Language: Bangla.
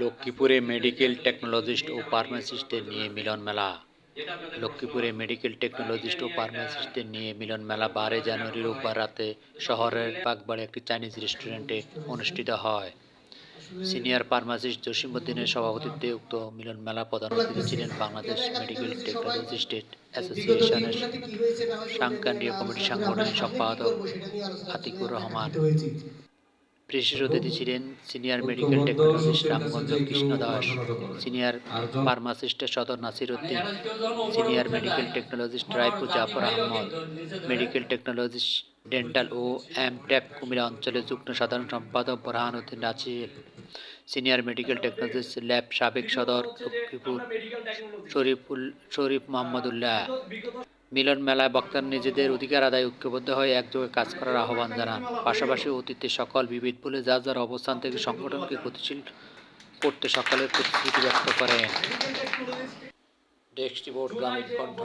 লক্ষ্মীপুরে মেডিকেল টেকনোলজিস্ট ও ফার্মাসিস্টদের নিয়ে মিলন মেলা। লক্ষ্মীপুরে মেডিকেল টেকনোলজিস্ট ও ফার্মাসিস্টদের নিয়ে মিলন মেলা বারো জানুয়ারি রোববার রাতে শহরের বাগবাড়ি একটি চাইনিজ রেস্টুরেন্টে অনুষ্ঠিত হয়। সিনিয়র ফার্মাসিস্ট জসিমউদ্দিনের সভাপতিত্বে উক্ত মিলন মেলা প্রধান অতিথি ছিলেন বাংলাদেশ মেডিকেল টেকনোলজিস্ট অ্যাসোসিয়েশনের সাংকান্ডীয় কমিটির সাংগঠনিক সম্পাদক আতিকুর রহমান। বিশেষ অতিথি ছিলেন senior medical technologist Ramganj Krishna Das senior ফার্মাসিস্টের সদর Nasir Uddin senior medical technologist Raipur Jafar Ahmad medical technologist dental ও এম ট্যাপ কুমিল্লা অঞ্চলের যুগ্ম সাধারণ সম্পাদক Borhan Uddin Nasir senior medical technologist lab সাবেক সদর লক্ষ্মীপুর শরীফুল শরীফ মোহাম্মদুল্লাহ। মিলন মেলায় বক্তার নিজেদের অধিকার আদায় ঐক্যবদ্ধ হয়ে একযোগে কাজ করার আহ্বান জানান। পাশাপাশি অতীতে সকল বিবিধ বলে যার যার অবস্থান থেকে সংগঠনকে গতিশীল করতে সকলের প্রতিশ্রুতি ব্যক্ত করেন। ডেস্ক গ্রামীণ কণ্ঠ।